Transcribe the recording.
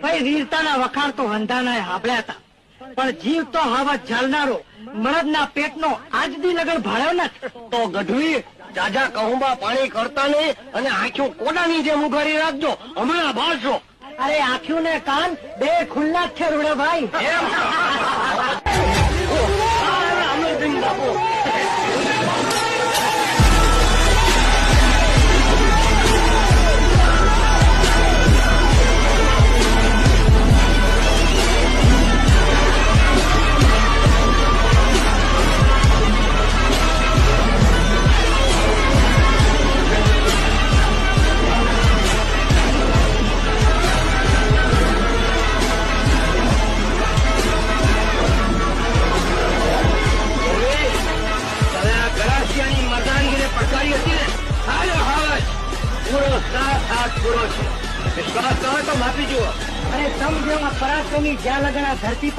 ભાઈ વીરતાના વખાણ તો વંધાનાએ હાંભળ્યા હતા. પણ જીવ તો હવા ઝાલનારો મરદના પેટનો આજ દી લગન ભાળ્યો નથી. તો ગઢવી જાજા કહુંબા પાણી કરતા નહીં અને આંખો કોડાની જેમ ઉઘારી રાખજો હમણાં બાળશો અરે આંખ્યું ને કાન બે ખુલ્લા જ છે રૂડાભાઈ એમ? હાથ પૂરો છે. વિશ્વાસ તો માપી જુઓ. અરે તમ જેવા પરાક્રમી જ્યાં લગન ધરતી પર